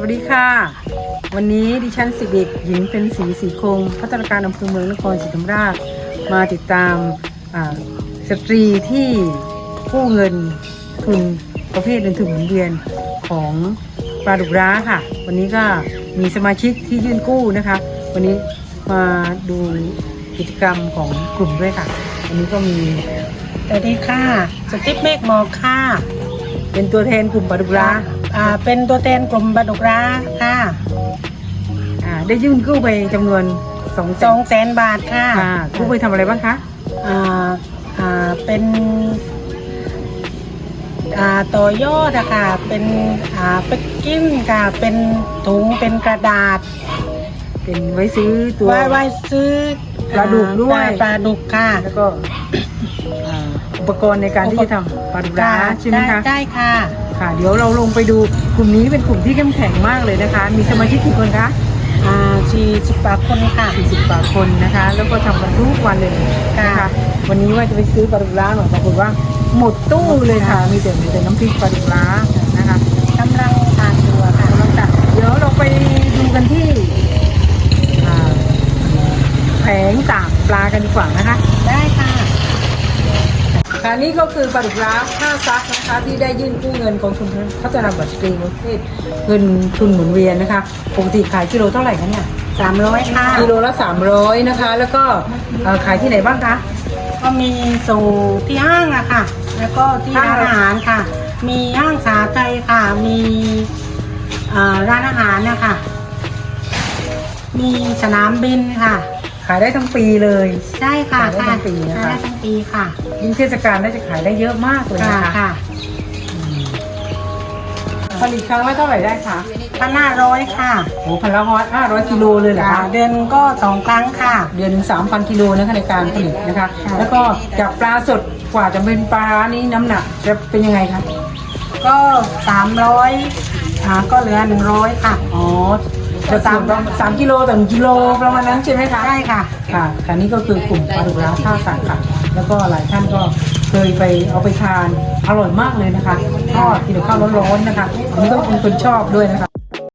วัสดีค่ะ วันนี้ดิฉันสิบเอกหญิงเป็นสีสีคงพัฒนาการอำเภอเมืองนครศรีธรรมราช มาติดตามอ่าสตรีที่กู้เงินทุนประเภทเงินทุนหมุนเวียนของปลาดุกร้าค่ะ วันนี้ก็มีสมาชิกที่ยื่นกู้นะคะ วันนี้มาดูกิจกรรมของกลุ่มด้วยค่ะ วันนี้ก็มีสวัสดีค่ะสติ๊ปเมฆมอค่ะ เป็นตัวแทนกลุ่มปลาดุกร้า อ่าเป็นตัวแทนกลุ่มบาดุกร้าค่ะอ่าได้ยื่นกู้ไปจำนวนสองสองแสนบาทค่ะค่ะกู้ไปทำอะไรบ้างคะอ่าอ่าเป็นอ่าต่อยอดอะค่ะเป็นอ่าเป็กกิ้นค่ะเป็นถุงเป็นกระดาษเป็นไว้ซื้อตัว ไว้ไว้ซื้อปลาดุกด้วยอ่าปลาดุกค่ะ แล้วก็อ่าอุปกรณ์ในการที่จะทำปลาดุกร้าใช่ไหมคะได้ค่ะ ค่ะ เดี๋ยวเราลงไปดูกลุ่มนี้เป็นกลุ่มที่เข้มแข็งมากเลยนะคะ มีสมาชิกกี่คนคะอ่าสี่สิบกว่าคนค่ะ40กว่าคนนะคะ แล้วก็ทำกันทุกวันเลยนะค่ะคะวันนี้ว่าจะไปซื้อปลาดุกร้าหน่อยปรากฏว่าหมดตู้เลยค่ะ มีแต่มีแต่น้ำพริกปลาดุกร้านะคะกำลังทานตัวค่ะกำลังจัดเดี๋ยวเราไปดูกันที่อ่าแผงตากปลากันดีกว่านะคะ ได้ค่ะ ค่ะนี่ก็คือปลาดุกร้าค่าซักนะคะที่ได้ยื่นกู้เงินกองทุนพัฒนาบัตรสตรีประเภทเงินทุนหมุนเวียนนะคะปกติขายกิโลเท่าไหร่คะเนี่ยสามร้อยค่ะกิโลละ300นะคะ แล้วก็เอ่อขายที่ไหนบ้างคะก็มีส่งที่ห้างอะค่ะ แล้วก็ที่ห้างร้านอะไรอาหารค่ะ มีห้างสาไทยค่ะ มีอ่าร้านอาหารนะคะ มีสนามบินค่ะขายได้ทั้งปีเลยใช่ค่ะขายได้ทั้งปีนะคะ ขายได้ทั้งปีค่ะยิ่งเทศกาลน่าจะขายได้เยอะมากเลยค่ะนะคะค่ะผลิตครั้งละเท่าไหร่ได้คะพันห้าร้อยค่ะโอ้พันละห้าร้อยกิโลเลยเหรอค่ะคะเดือนก็สองครั้งค่ะ เดือนหนึ่งสามพันกิโลนะคะในการผลิตนะคะค่ะแล้วก็จากปลาสดกว่าจะเป็นปลาร้านี้น้ำหนักจะเป็นยังไงคะก็สามร้อยอ่าก็เหลือหนึ่งร้อยค่ะ อ๋อจะ สามสามกิโลต่อหนึ่งกิโลประมาณนั้นใช่ไหมคะใช่ค่ะค่ะค่ะนี่ก็คือกลุ่มปลาดุกร้าท่าสังค่ะ แล้วก็หลายท่านก็เคยไปเอาไปทานอร่อยมากเลยนะคะทอดกินกับข้าวร้อนๆนะคะอันนี้ก็เป็นคนชอบด้วยนะคะ